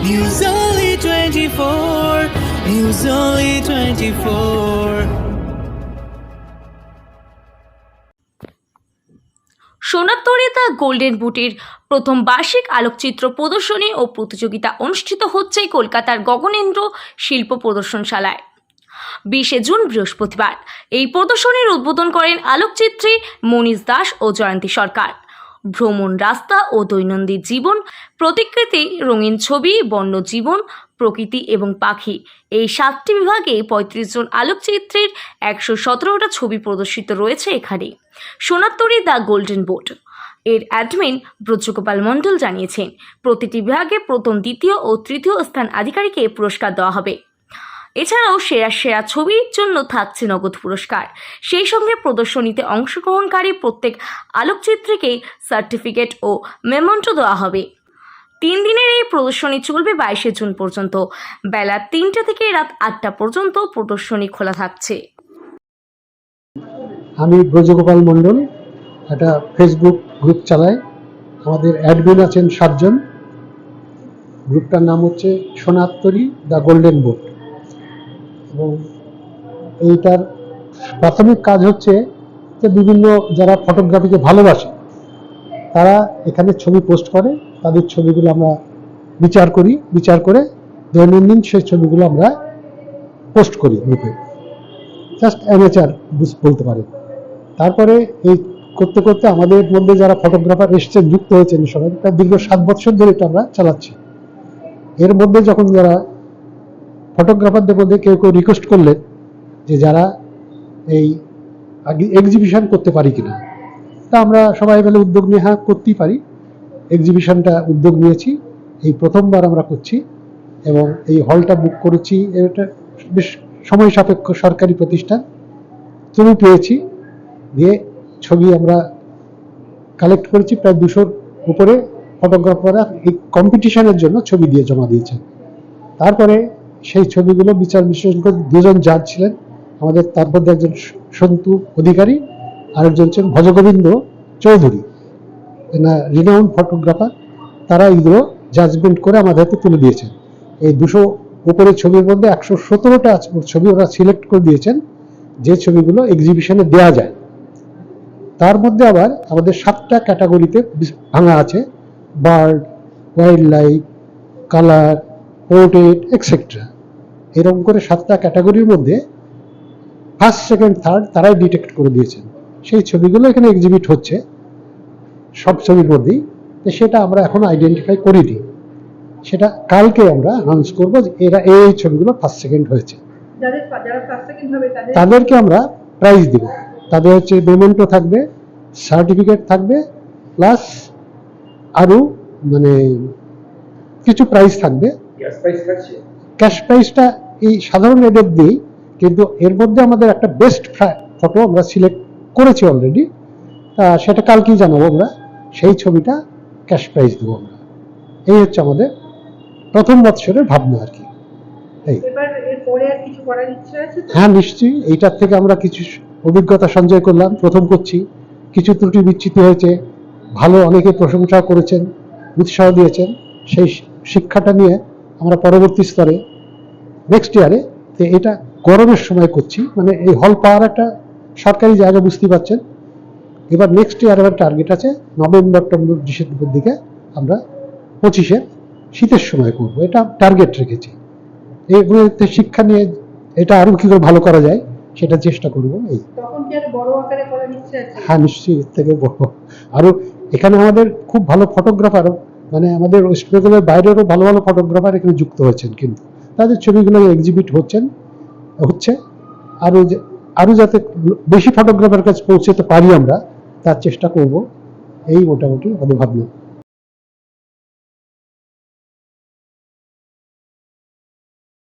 News Only 24. News Only 24. সোনারতরে the golden বুটের প্রথম বার্ষিক আলোকচিত্র প্রদর্শনী ও প্রতিযোগিতা অনুষ্ঠিত হচ্ছে কলকাতার গগনেন্দ্র শিল্প প্রদর্শনশালায় বিশে জুন বৃহস্পতিবার এই প্রদর্শনীর উদ্বোধন করেন আলোকচিত্রী মনীষ দাস ও জয়ন্তী সরকার ভ্রমণ রাস্তা ও দৈনন্দিন জীবন, প্রতিকৃতি, রঙিন ছবি, বন্যজীবন, প্রকৃতি এবং পাখি। এই সাতটি বিভাগে পঁয়ত্রিশ জন আলোকচিত্রের একশো সতেরোটা ছবি প্রদর্শিত রয়েছে এখানে। সোনাত্তরী দ্য গোল্ডেন বোট এর অ্যাডমিন ব্রজগোপাল মণ্ডল জানিয়েছেন, প্রতিটি বিভাগে প্রথম, দ্বিতীয় ও তৃতীয় স্থান আধিকারিকে পুরস্কার দেওয়া হবে। এছাড়াও সেরা সেরা ছবির জন্য থাকছে নগদ পুরস্কার। সেই সঙ্গে প্রদর্শনীতে অংশগ্রহণকারী প্রত্যেক আলোকচিত্রীকে সার্টিফিকেট ও মেমন্টো দেওয়া হবে। তিন দিনের এই প্রদর্শনী চলবে বাইশে জুন পর্যন্ত। বেলা তিনটে থেকে রাত আটটা পর্যন্ত প্রদর্শনী খোলা থাকছে। আমি ব্রজগোপাল মণ্ডল, একটা ফেসবুক গ্রুপ চালাই। আমাদের অ্যাডমিন আছেন সাতজন। গ্রুপটার নাম হচ্ছে সোনাত্তরী দ্য গোল্ডেন বোট এবং এইটার প্রাথমিক কাজ হচ্ছে যে বিভিন্ন যারা ফটোগ্রাফিকে ভালোবাসে, তারা এখানে ছবি পোস্ট করে, তাদের ছবিগুলো আমরা বিচার করি, বিচার করে দৈনন্দিন সেই ছবিগুলো আমরা পোস্ট করি গ্রুপে জাস্ট অ্যামেচার বলতে পারে তারপরে এই করতে করতে আমাদের মধ্যে যারা ফটোগ্রাফার এসছেন, যুক্ত হয়েছেন, সবাই দীর্ঘ সাত বছর ধরে এটা আমরা চালাচ্ছি। এর মধ্যে যখন যারা ফটোগ্রাফারদের মধ্যে কেউ কেউ রিকোয়েস্ট করলেন যে যারা এই এক্সিবিশন করতে পারি কিনা। তা আমরা সবাই মিলে উদ্যোগ নিয়ে হ্যাঁ করতেই পারি। এক্সিবিশনটা উদ্যোগ নিয়েছি। এই প্রথমবার আমরা করছি এবং এই হলটা বুক করেছি। এটা বেশ সময় সাপেক্ষ সরকারি প্রতিষ্ঠান। ছবি পেয়েছি। দিয়ে ছবি আমরা কালেক্ট করেছি। প্রায় দুশোর উপরে ফটোগ্রাফাররা এই কম্পিটিশনের জন্য ছবি দিয়ে জমা দিয়েছেন। তারপরে সেই ছবিগুলো বিচার বিশ্লেষণ করে দুজন জাজ ছিলেন। আমাদের তার মধ্যে একজন সন্তু অধিকারী, আরেকজন ছিলেন ভজগোবিন্দ চৌধুরী। রিনাউন্ড ফটোগ্রাফার তারা এইগুলো জাজমেন্ট করে আমাদের হাতে তুলে দিয়েছেন। এই দুশো উপরের ছবির মধ্যে একশো সতেরোটা ছবি ওরা সিলেক্ট করে দিয়েছেন, যে ছবিগুলো এক্সিবিশনে দেওয়া যায়। তার মধ্যে আবার আমাদের সাতটা ক্যাটাগরিতে ভাঙা আছে। Bird wildlife colour portrait etcetera এরকম করে সাতটা ক্যাটাগরির মধ্যে ফার্স্ট সেকেন্ড থার্ড তারাই ডিটেক্ট করে দিয়েছেন। সেই ছবিগুলো এখানে এক্সিবিট হচ্ছে সব ছবির মধ্যেই। তো সেটা আমরা এখন আইডেন্টিফাই করিনি সেটা কালকে আমরা অ্যানাউন্স করব যে এরা এই ছবিগুলো ফার্স্ট সেকেন্ড হয়েছে। যাদের যারা ফার্স্ট সেকেন্ড হবে তাদের তাদেরকে আমরা প্রাইজ দিব। তাদের হচ্ছে পেমেন্টও থাকবে সার্টিফিকেট থাকবে প্লাস আরও মানে কিছু প্রাইজ থাকবে। ক্যাশ প্রাইজটা এই সাধারণ এদের দিই কিন্তু এর মধ্যে আমাদের একটা বেস্ট ফটো আমরা সিলেক্ট করেছি অলরেডি সেটা কালকেই জানাব আমরা সেই ছবিটা ক্যাশ প্রাইজ দেবো আমরা। এই হচ্ছে আমাদের প্রথম বৎসরের ভাবনা আর কি। এই? হ্যাঁ নিশ্চয়ই। এইটার থেকে আমরা কিছু অভিজ্ঞতা সঞ্চয় করলাম প্রথম করছি। কিছু ত্রুটি বিচ্যুতি হয়েছে ভালো অনেকে প্রশংসা করেছেন উৎসাহ দিয়েছেন। সেই শিক্ষাটা নিয়ে আমরা পরবর্তী স্তরে নেক্সট ইয়ারে তো এটা গরমের সময় করছি। মানে এই হল পাওয়ার একটা সরকারি জায়গা বুঝতে পারছেন। এবার নেক্সট ইয়ার আমার টার্গেট আছে নভেম্বর অক্টোবর ডিসেম্বর দিকে আমরা পঁচিশে শীতের সময় করব। এটা টার্গেট রেখেছি। এইগুলোতে শিক্ষা নিয়ে এটা আরও কি করে ভালো করা যায় সেটা চেষ্টা করব এই। হ্যাঁ নিশ্চয়ই এর থেকে বড়। আরও এখানে আমাদের খুব ভালো ফটোগ্রাফার মানে আমাদের ওয়েস্ট বেঙ্গলের বাইরেরও ভালো ভালো ফটোগ্রাফার এখানে যুক্ত হয়েছেন কিন্তু। তাদের ছবিগুলো এক্সিবিট হচ্ছেন, হচ্ছে। আরও যে- আরও যাতে বেশি ফটোগ্রাফার কাছে পৌঁছতে পারি আমরা, তার চেষ্টা করব। এই মোটামুটি আমাদের ভাবনা